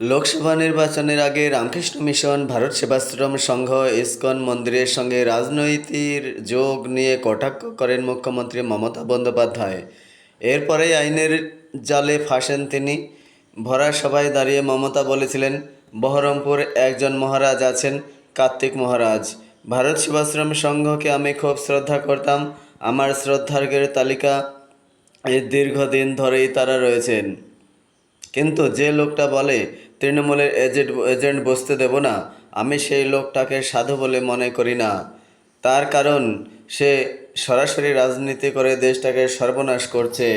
লোকসভা নির্বাচনের আগে Ramakrishna mission, Bharat Sevashram Sangha, ISKCON মন্দিরের সঙ্গে রাজনৈতিক যোগ নিয়ে কটাক্ষ করেন মুখ্যমন্ত্রী মমতা বন্দ্যোপাধ্যায়। এরপরেই আইনের জালে ফাঁসেন তিনি। ভরা সভায় দাঁড়িয়ে মমতা বলেছিলেন, বহরমপুর একজন মহারাজ আছেন, কার্তিক মহারাজ। ভারত সেবাশ্রম সংঘকে আমি খুব শ্রদ্ধা করতাম। আমার শ্রদ্ধার্ঘের তালিকা দীর্ঘদিন ধরেই তারা রয়েছেন। কিন্তু যে লোকটা বলে তৃণমূলের এজেন্ট এজেন্ট বসতে দেব না। আমি সেই লোকটাকে সাধু বলে মনে করি না। তার কারণ, সে সরাসরি রাজনীতি করে দেশটাকে সর্বনাশ করছে।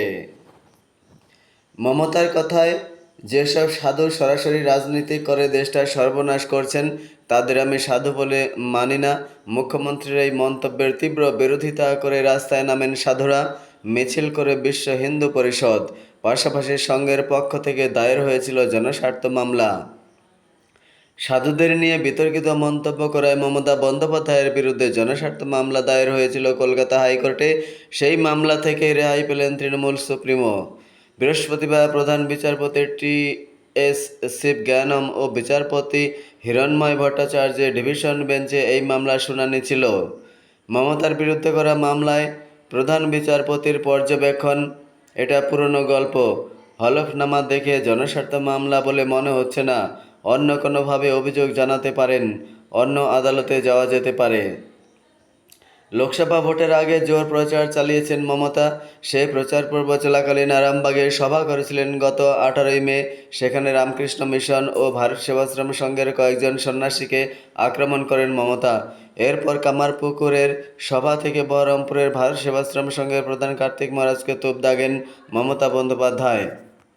মমতার কথায়, যেসব সাধু সরাসরি রাজনীতি করে দেশটা সর্বনাশ করছেন, তাদের আমি সাধু বলে মানি না। মুখ্যমন্ত্রীর এই মন্তব্যের তীব্র বিরোধিতা করে রাস্তায় নামেন সাধুরা, মিছিল করে বিশ্ব হিন্দু পরিষদ। পাশাপাশি সংঘের পক্ষ থেকে দায়ের হয়েছিল জনস্বার্থ মামলা। সাধুদের নিয়ে বিতর্কিত মন্তব্য করায় মমতা বন্দ্যোপাধ্যায়ের বিরুদ্ধে জনস্বার্থ মামলা দায়ের হয়েছিল কলকাতা হাইকোর্টে। সেই মামলা থেকে রেহাই পেলেন তৃণমূল সুপ্রিমো। বৃহস্পতিবার প্রধান বিচারপতি টি এস শিব জ্ঞানম ও বিচারপতি হিরণময় ভট্টাচার্যের ডিভিশন বেঞ্চে এই মামলার শুনানি ছিল। মমতার বিরুদ্ধে করা মামলায় প্রধান বিচারপতির পর্যবেক্ষণ এটা পুরনো গল্প। হলফনামা দেখে জনস্বার্থ মামলা বলে মনে হচ্ছে না। অন্য কোনোভাবে অভিযোগ জানাতে পারেন, অন্য আদালতে যাওয়া যেতে পারে। লোকসভা ভোটের আগে জোর প্রচার চালিয়েছেন মমতা। সেই প্রচার পর্ব চলাকালীন আরামবাগে সভা করেছিলেন গত আঠারোই মে। সেখানে রামকৃষ্ণ মিশন ও ভারত সেবাশ্রম সংঘের কয়েকজন সন্ন্যাসীকে আক্রমণ করেন মমতা। এরপর কামারপুকুরের সভা থেকে বহরমপুরের ভারত সেবাশ্রম সংঘের প্রধান কার্তিক মহারাজকে তোপ দাগেন মমতা বন্দ্যোপাধ্যায়।